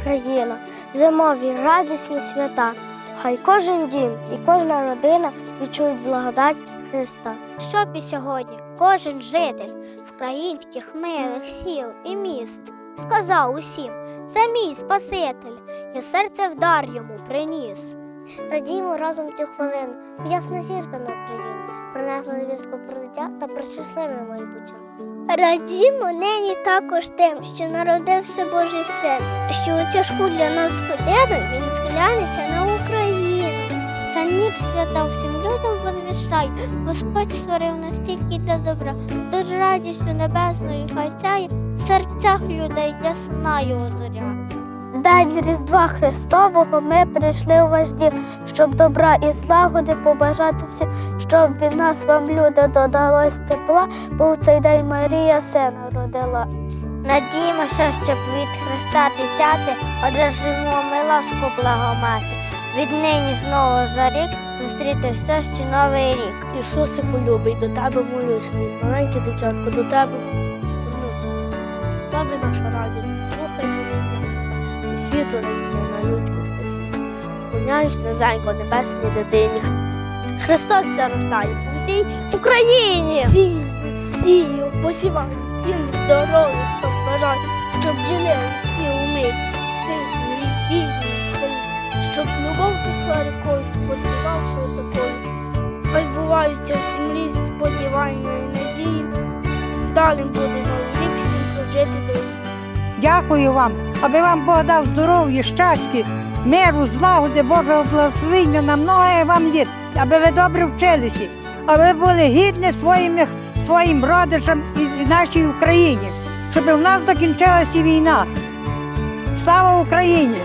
Україна, зимові радісні свята. Хай кожен дім і кожна родина відчують благодать Христа. Щоб і сьогодні кожен житель українських милих сіл і міст сказав усім, це мій Спаситель, я серце в дар йому приніс. Радіємо разом цю хвилину, ясна зірка на Україну принесла звістку про дитя та про щасливе майбуття. Радімо нині також тим, що народився Божий син, що у тяжку для нас годину він зглянеться на Україну. Та ніч свята всім людям возвіщай, Господь створив настільки для добра, тож радістю небесною хай сяє в серцях людей ясна його зоря. День Різдва Христового ми прийшли у ваш дім, щоб добра і слагоди побажати всім, щоб від нас вам, люди, додалось тепла, бо в цей день Марія сина родила. Надіємося, щоб від Христа дитяти одержимо ми ласку благомати. Віднині знову за рік зустріти все ще новий рік. Ісусику любий, до тебе молюся, маленьке дитятко, до тебе молюся. Тобі наша радість, слухай моління, світу надія на людське спасіння. Поняюсь низенько небесній дитині. Христос рождає по всій Україні. Сію, сію, посіваю, всім здоров'я, хто бажає, щоб жили всі умить, сильні, вільні, щоб любов текла рікою, посівавши такою. Хай збуваються всі мрії, сподівання і надії. Далі буде новий рік всім прожити до Дякую вам, аби вам Бог дав здоров'я, щастя, миру, злагоди, Божого благословення на многое вам літ, аби ви добре вчилися, аби ви були гідні своїм, своїм родичам і, нашій Україні, щоб у нас закінчилася війна. Слава Україні!